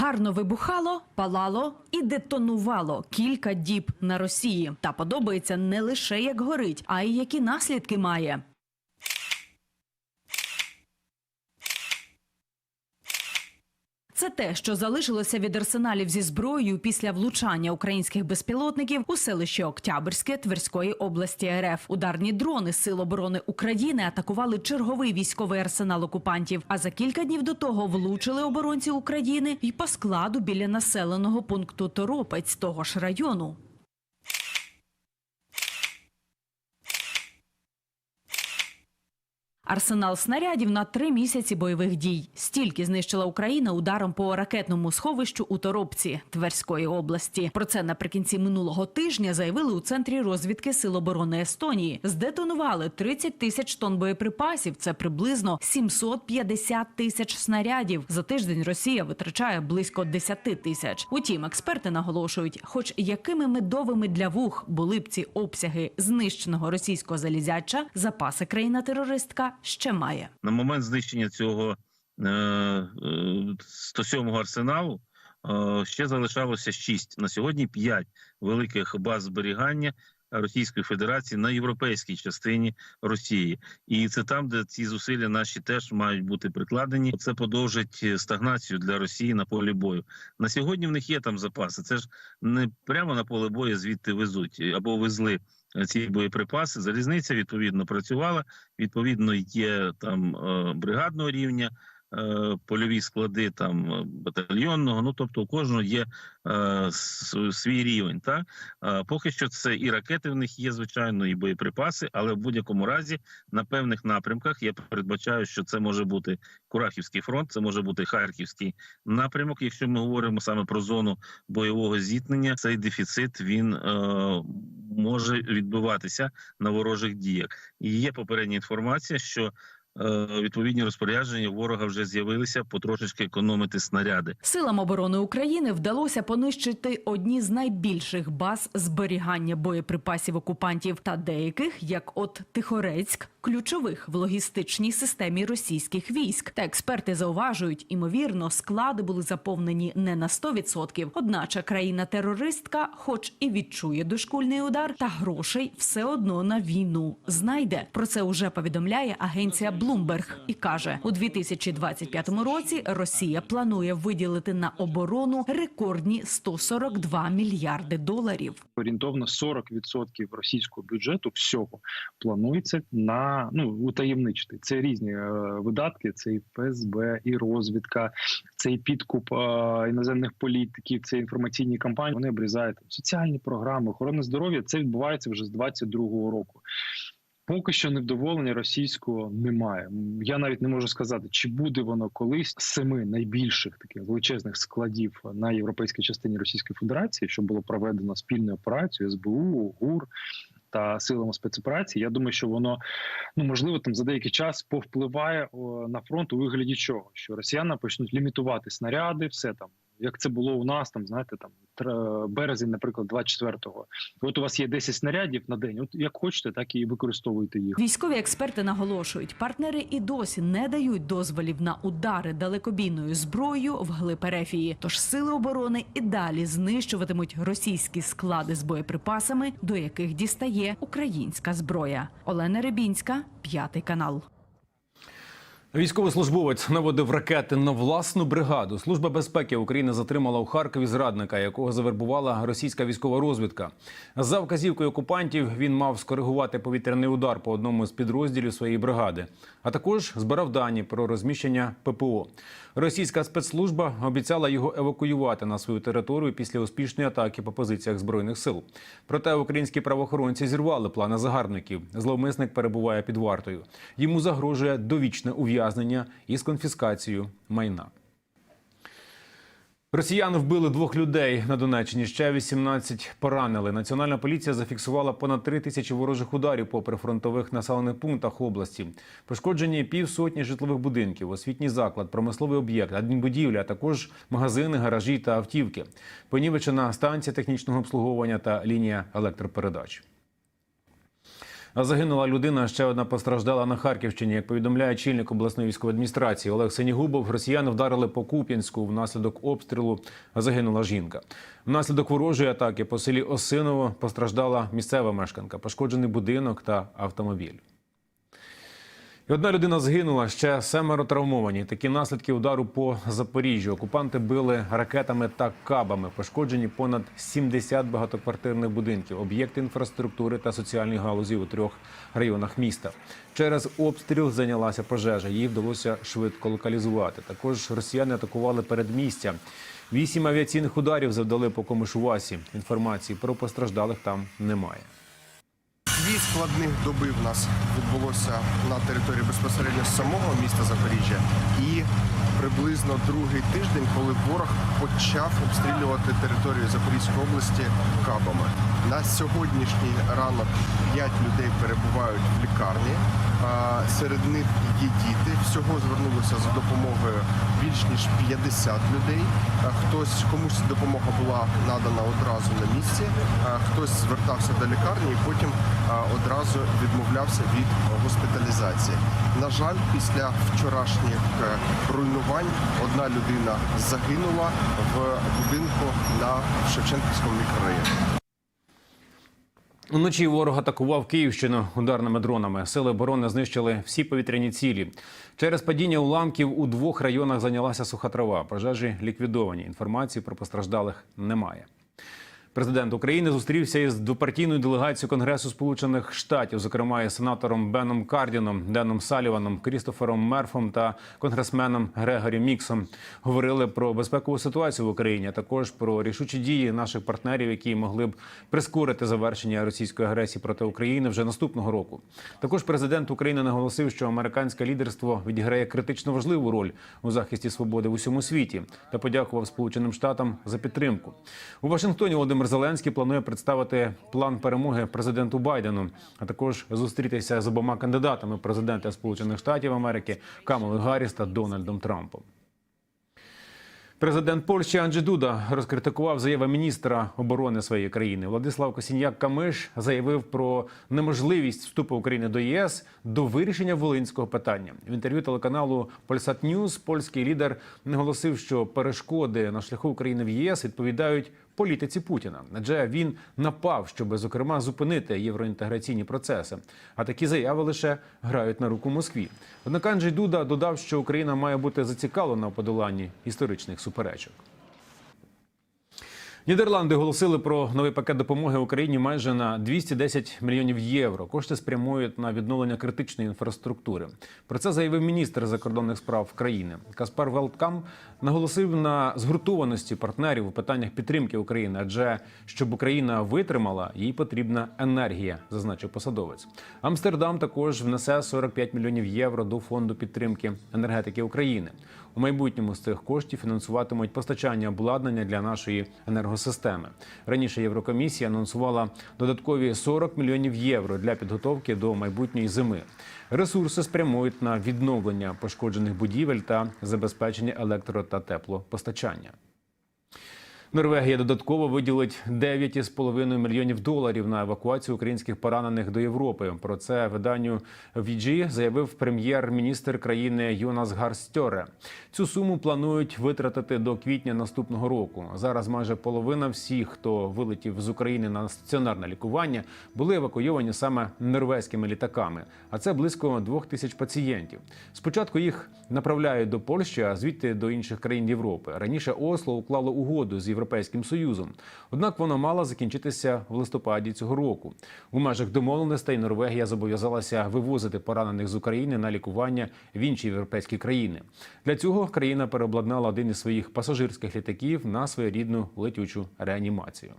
Гарно вибухало, палало і детонувало кілька діб на Росії. Та подобається не лише як горить, а й які наслідки має. Це те, що залишилося від арсеналів зі зброєю після влучання українських безпілотників у селище Октябрьське Тверської області РФ. Ударні дрони Сил оборони України атакували черговий військовий арсенал окупантів. А за кілька днів до того влучили оборонці України й по складу біля населеного пункту Торопець того ж району. Арсенал снарядів на три місяці бойових дій. Стільки знищила Україна ударом по ракетному сховищу у Торопці Тверської області. Про це наприкінці минулого тижня заявили у центрі розвідки Сил оборони Естонії. Здетонували 30 тисяч тонн боєприпасів. Це приблизно 750 тисяч снарядів. За тиждень Росія витрачає близько 10 тисяч. Утім, експерти наголошують, хоч якими медовими для вух були б ці обсяги знищеного російського залізяча, запаси країна-терористка ще має. на момент знищення цього е, е, 107-го арсеналу е, ще залишалося 6. На сьогодні 5 великих баз зберігання Російської Федерації на європейській частині Росії, і це там, де ці зусилля наші теж мають бути прикладені. Це подовжить стагнацію для Росії на полі бою. На сьогодні в них є там запаси. Це ж не прямо на поле бою звідти везуть або везли ці боєприпаси. Залізниця відповідно працювала. Відповідно, є там е, бригадного рівня. Е, Польові склади там е, батальйонного, ну тобто у кожного є е, свій рівень. Так поки що це і ракети в них є, звичайно, і боєприпаси, але в будь-якому разі на певних напрямках я передбачаю, що це може бути Курахівський фронт, це може бути Харківський напрямок. Якщо ми говоримо саме про зону бойового зіткнення, цей дефіцит він е, може відбуватися на ворожих діях. І є попередня інформація, що відповідні розпорядження ворога вже з'явилися потрошечки економити снаряди. Силам оборони України вдалося понищити одні з найбільших баз зберігання боєприпасів окупантів та деяких, як от Тихорецьк, ключових в логістичній системі російських військ. Та експерти зауважують, імовірно, склади були заповнені не на 100%. Одначе країна-терористка, хоч і відчує дошкульний удар, та грошей все одно на війну знайде. Про це уже повідомляє агенція Bloomberg і каже, у 2025 році Росія планує виділити на оборону рекордні 142 мільярди доларів. орієнтовно 40% російського бюджету всього планується на ну утаємничити. Це різні е, видатки, це і ФСБ, і розвідка, це і підкуп е, іноземних політиків, це інформаційні кампанії. Вони обрізають соціальні програми, охорони здоров'я. Це відбувається вже з 22-го року. Поки що невдоволення російського немає. Я навіть не можу сказати, чи буде воно колись семи найбільших таких величезних складів на європейській частині Російської Федерації, що було проведено спільну операцію СБУ, ГУР та силами спецоперації. Я думаю, що воно ну можливо там за деякий час повпливає на фронт у вигляді чого, що росіяни почнуть лімітувати снаряди, все там. Як це було у нас, там знаєте, там березень, наприклад, 24-го. От у вас є 10 снарядів на день. От як хочете, так і використовуйте їх. Військові експерти наголошують, партнери і досі не дають дозволів на удари далекобійною зброєю в глиб Ерефії. Тож сили оборони і далі знищуватимуть російські склади з боєприпасами, до яких дістає українська зброя. Олена Рибінська, п'ятий канал. Військовослужбовець наводив ракети на власну бригаду. Служба безпеки України затримала у Харкові зрадника, якого завербувала російська військова розвідка. За вказівкою окупантів він мав скоригувати повітряний удар по одному з підрозділів своєї бригади, а також збирав дані про розміщення ППО. Російська спецслужба обіцяла його евакуювати на свою територію після успішної атаки по позиціях збройних сил. Проте українські правоохоронці зірвали плани загарбників. Зловмисник перебуває під вартою. Йому загрожує довічне ув'язнення із конфіскацією майна. Росіяни вбили двох людей на Донеччині. Ще 18 поранили. Національна поліція зафіксувала понад три тисячі ворожих ударів по прифронтових населених пунктах області. Пошкоджені півсотні житлових будинків, освітній заклад, промисловий об'єкт, адмінбудівля, а також магазини, гаражі та автівки. Понівечена станція технічного обслуговування та лінія електропередач. Загинула людина. Ще одна постраждала на Харківщині. Як повідомляє чільник обласної військової адміністрації Олег Сенігубов, росіяни вдарили по Куп'янську. Внаслідок обстрілу загинула жінка. Внаслідок ворожої атаки по селі Осиново постраждала місцева мешканка, пошкоджений будинок та автомобіль. І одна людина згинула, ще семеро травмовані. Такі наслідки удару по Запоріжжю. Окупанти били ракетами та кабами. Пошкоджені понад 70 багатоквартирних будинків, об'єкти інфраструктури та соціальної галузі у трьох районах міста. Через обстріл зайнялася пожежа. Її вдалося швидко локалізувати. Також росіяни атакували передмістя. Вісім авіаційних ударів завдали по Комишувасі. Інформації про постраждалих там немає. Дві складних доби в нас відбулося на території безпосередньо самого міста Запоріжжя і приблизно другий тиждень, коли ворог почав обстрілювати територію Запорізької області кабами. На сьогоднішній ранок п'ять людей перебувають в лікарні. Серед них є діти. Всього звернулося за допомогою більш ніж 50 людей. Хтось комусь допомога була надана одразу на місці, хтось звертався до лікарні і потім одразу відмовлявся від госпіталізації. На жаль, після вчорашніх е, руйнувань одна людина загинула в будинку на Шевченківському мікрорайоні. Уночі ворог атакував Київщину ударними дронами. Сили оборони знищили всі повітряні цілі. Через падіння уламків у двох районах зайнялася суха трава. Пожежі ліквідовані. Інформації про постраждалих немає. Президент України зустрівся із двопартійною делегацією Конгресу Сполучених Штатів, зокрема із сенатором Беном Кардіном, Деном Саліваном, Крістофером Мерфом та конгресменом Грегорі Міксом. Говорили про безпекову ситуацію в Україні, а також про рішучі дії наших партнерів, які могли б прискорити завершення російської агресії проти України вже наступного року. Також президент України наголосив, що американське лідерство відіграє критично важливу роль у захисті свободи в усьому світі та подякував Сполученим Штатам за підтримку. У Вашингтоні Володимир Зеленський планує представити план перемоги президенту Байдену, а також зустрітися з обома кандидатами президента Сполучених Штатів Америки Камалою Гарріс та Дональдом Трампом. Президент Польщі Анджей Дуда розкритикував заяви міністра оборони своєї країни. Владислав Косіньяк Камиш заявив про неможливість вступу України до ЄС до вирішення волинського питання. В інтерв'ю телеканалу Polsat News польський лідер наголосив, що перешкоди на шляху України в ЄС відповідають політиці Путіна, адже він напав, щоб зокрема зупинити євроінтеграційні процеси. А такі заяви лише грають на руку Москві. Однак Анджей Дуда додав, що Україна має бути зацікавлена у подоланні історичних суперечок. Нідерланди оголосили про новий пакет допомоги Україні майже на 210 мільйонів євро. Кошти спрямують на відновлення критичної інфраструктури. Про це заявив міністр закордонних справ країни Каспар Велткам. Наголосив на згуртованості партнерів у питаннях підтримки України, адже щоб Україна витримала, їй потрібна енергія, зазначив посадовець. Амстердам також внесе 45 мільйонів євро до фонду підтримки енергетики України. У майбутньому з цих коштів фінансуватимуть постачання обладнання для нашої енергосистеми. Раніше Єврокомісія анонсувала додаткові 40 мільйонів євро для підготовки до майбутньої зими. Ресурси спрямують на відновлення пошкоджених будівель та забезпечення електро та теплопостачання. Норвегія додатково виділить 9,5 мільйонів доларів на евакуацію українських поранених до Європи. Про це виданню VG заявив прем'єр-міністр країни Йонас Гарстьоре. Цю суму планують витратити до квітня наступного року. Зараз майже половина всіх, хто вилетів з України на стаціонарне лікування, були евакуйовані саме норвезькими літаками. А це близько двох тисяч пацієнтів. Спочатку їх направляють до Польщі, а звідти до інших країн Європи. Раніше Осло уклало угоду з Європейським Союзом. Однак вона мала закінчитися в листопаді цього року. У межах домовленостей Норвегія зобов'язалася вивозити поранених з України на лікування в інші європейські країни. Для цього країна переобладнала один із своїх пасажирських літаків на своєрідну летючу реанімацію.